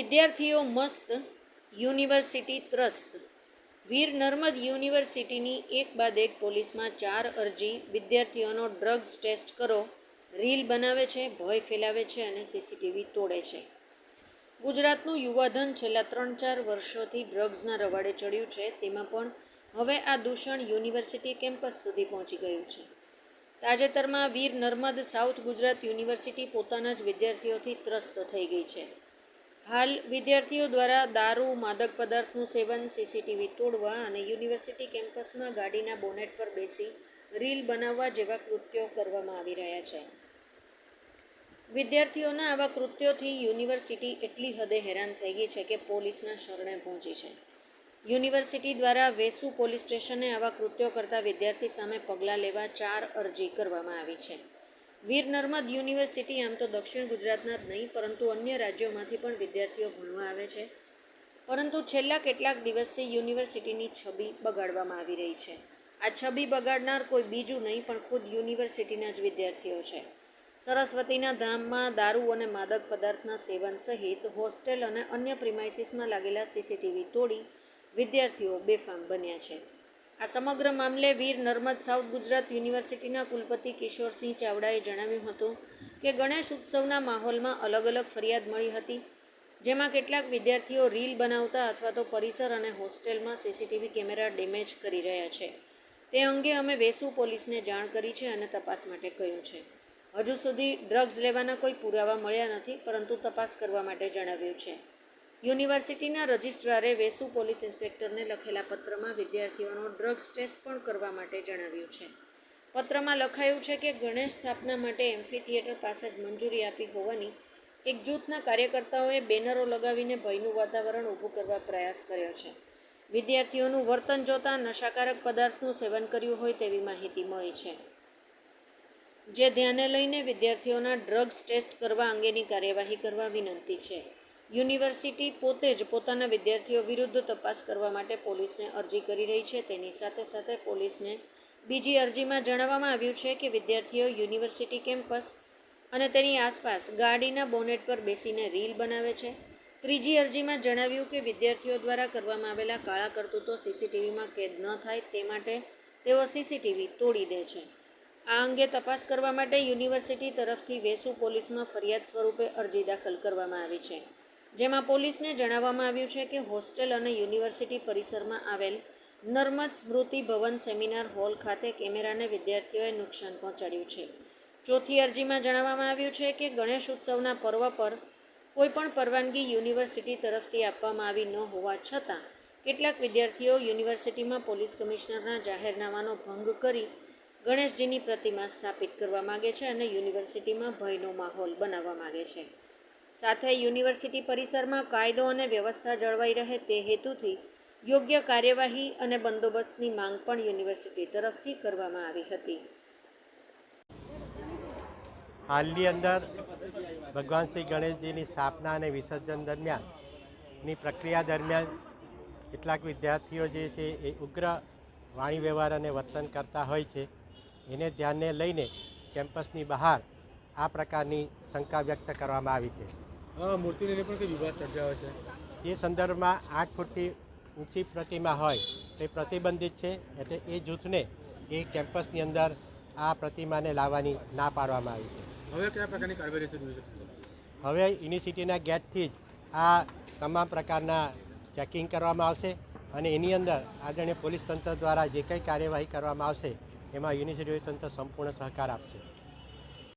વિદ્યાર્થીઓ મસ્ત યુનિવર્સિટી ત્રસ્ત. વીર નર્મદ યુનિવર્સિટીની એક બાદ એક પોલીસમાં ચાર અરજી, વિદ્યાર્થીઓનો ડ્રગ્સ ટેસ્ટ કરો, રીલ બનાવે છે, ભય ફેલાવે છે અને સીસીટીવી તોડે છે. ગુજરાતનું યુવાધન છેલ્લા ત્રણ ચાર વર્ષોથી ડ્રગ્સના રવાડે ચડ્યું છે, તેમાં પણ હવે આ દૂષણ યુનિવર્સિટી કેમ્પસ સુધી પહોંચી ગયું છે. તાજેતરમાં વીર નર્મદ સાઉથ ગુજરાત યુનિવર્સિટી પોતાના જ વિદ્યાર્થીઓથી ત્રસ્ત થઈ ગઈ છે. હાલ વિદ્યાર્થીઓ દ્વારા દારૂ, માદક પદાર્થનું સેવન, સીસીટીવી તોડવા અને યુનિવર્સિટી કેમ્પસમાં ગાડીના બોનેટ પર બેસી રીલ બનાવવા જેવા કૃત્યો કરવામાં આવી રહ્યા છે. વિદ્યાર્થીઓના આવા કૃત્યોથી યુનિવર્સિટી એટલી હદે હેરાન થઈ ગઈ છે કે પોલીસના શરણે પહોંચી છે. યુનિવર્સિટી દ્વારા વેસુ પોલીસ સ્ટેશને આવા કૃત્યો કરતા વિદ્યાર્થી સામે પગલાં લેવા ચાર અરજી કરવામાં આવી છે. વીર નર્મદ યુનિવર્સિટી આમ તો દક્ષિણ ગુજરાતના જ નહીં, પરંતુ અન્ય રાજ્યોમાંથી પણ વિદ્યાર્થીઓ ભણવા આવે છે. પરંતુ છેલ્લા કેટલાક દિવસથી યુનિવર્સિટીની છબી બગાડવામાં આવી રહી છે. આ છબી બગાડનાર કોઈ બીજું નહીં, પણ ખુદ યુનિવર્સિટીના જ વિદ્યાર્થીઓ છે. સરસ્વતીના ધામમાં દારૂ અને માદક પદાર્થના સેવન સહિત હોસ્ટેલ અને અન્ય પ્રિમાઇસીસમાં લાગેલા સીસીટીવી તોડી વિદ્યાર્થીઓ બેફામ બન્યા છે. આ સમગ્ર મામલે વીર નર્મદ સાઉથ ગુજરાત યુનિવર્સિટીના કુલપતિ કિશોરસિંહ ચાવડાએ જણાવ્યું હતું કે ગણેશ ઉત્સવના માહોલમાં અલગ અલગ ફરિયાદ મળી હતી, જેમાં કેટલાક વિદ્યાર્થીઓ રીલ બનાવતા અથવા તો પરિસર અને હોસ્ટેલમાં સીસીટીવી કેમેરા ડેમેજ કરી રહ્યા છે. તે અંગે અમે વેસુ પોલીસને જાણ કરી છે અને તપાસ માટે કહ્યું છે. હજુ સુધી ડ્રગ્સ લેવાના કોઈ પુરાવા મળ્યા નથી, પરંતુ તપાસ કરવા માટે જણાવ્યું છે. યુનિવર્સિટીના રજિસ્ટ્રારે વેસુ પોલીસ ઇન્સ્પેક્ટરને લખેલા પત્રમાં વિદ્યાર્થીઓનો ડ્રગ્સ ટેસ્ટ પણ કરવા માટે જણાવ્યું છે. પત્રમાં લખાયું છે કે ગણેશ સ્થાપના માટે એમ્ફી થિયેટર પાસે જ મંજૂરી આપી હોવાની એક જૂથના કાર્યકર્તાઓએ બેનરો લગાવીને ભયનું વાતાવરણ ઊભું કરવા પ્રયાસ કર્યો છે. વિદ્યાર્થીઓનું વર્તન જોતાં નશાકારક પદાર્થનું સેવન કર્યું હોય તેવી માહિતી મળી છે. જે ધ્યાને લઈને વિદ્યાર્થીઓના ડ્રગ્સ ટેસ્ટ કરવા અંગેની કાર્યવાહી કરવા વિનંતી છે. યુનિવર્સિટી પોતે જ પોતાના વિદ્યાર્થીઓ વિરુદ્ધ તપાસ કરવા માટે પોલીસને અરજી કરી રહી છે. તેની સાથે સાથે પોલીસને બીજી અરજીમાં જણાવવામાં આવ્યું છે કે વિદ્યાર્થીઓ યુનિવર્સિટી કેમ્પસ અને તેની આસપાસ ગાડીના બોનેટ પર બેસીને રીલ બનાવે છે. ત્રીજી અરજીમાં જણાવ્યું કે વિદ્યાર્થીઓ દ્વારા કરવામાં આવેલા કાળા કરતૂતો સીસીટીવીમાં કેદ ન થાય તે માટે તેઓ સીસીટીવી તોડી દે છે. આ અંગે તપાસ કરવા માટે યુનિવર્સિટી તરફથી વેસુ પોલીસમાં ફરિયાદ સ્વરૂપે અરજી દાખલ કરવામાં આવી છે. જેમાં પોલીસને જણાવવામાં આવ્યું છે કે હોસ્ટેલ અને યુનિવર્સિટી પરિસરમાં આવેલ નર્મદ સ્મૃતિ ભવન સેમિનાર હોલ ખાતે કેમેરાને વિદ્યાર્થીઓએ નુકસાન પહોંચાડ્યું છે. ચોથી અરજીમાં જણાવવામાં આવ્યું છે કે ગણેશ ઉત્સવના પર્વ પર કોઈપણ પરવાનગી યુનિવર્સિટી તરફથી આપવામાં આવી ન હોવા છતાં કેટલાક વિદ્યાર્થીઓ યુનિવર્સિટીમાં પોલીસ કમિશનરના જાહેરનામાનો ભંગ કરી ગણેશજીની પ્રતિમા સ્થાપિત કરવા માગે છે અને યુનિવર્સિટીમાં ભયનો માહોલ બનાવવા માગે છે. સાથે યુનિવર્સિટી પરિસરમાં કાયદો અને વ્યવસ્થા જળવાઈ રહે તે હેતુથી યોગ્ય કાર્યવાહી અને બંદોબસ્તની માંગ પણ યુનિવર્સિટી તરફથી કરવામાં આવી હતી. હાલની અંદર ભગવાન શ્રી ગણેશજીની સ્થાપના અને વિસર્જન દરમિયાનની પ્રક્રિયા દરમિયાન કેટલાક વિદ્યાર્થીઓ જે છે એ ઉગ્ર વાણી વ્યવહાર અને વર્તન કરતા હોય છે, એને ધ્યાને લઈને કેમ્પસની બહાર આ પ્રકારની શંકા વ્યક્ત કરવામાં આવી છે. મૂર્તિને લઈને પણ કંઈ વિવાદ સર્જાયો છે? એ સંદર્ભમાં આઠ ફૂટથી ઊંચી પ્રતિમા હોય તે પ્રતિબંધિત છે એટલે એ જૂથને એ કેમ્પસની અંદર આ પ્રતિમાને લાવવાની ના પાડવામાં આવી છે. હવે કયા પ્રકારની કાર્યવાહી હવે યુનિવર્સિટીના ગેટથી જ આ તમામ પ્રકારના ચેકિંગ કરવામાં આવશે અને એની અંદર આદરણીય પોલીસ તંત્ર દ્વારા જે કંઈ કાર્યવાહી કરવામાં આવશે એમાં યુનિવર્સિટી તંત્ર સંપૂર્ણ સહકાર આપશે.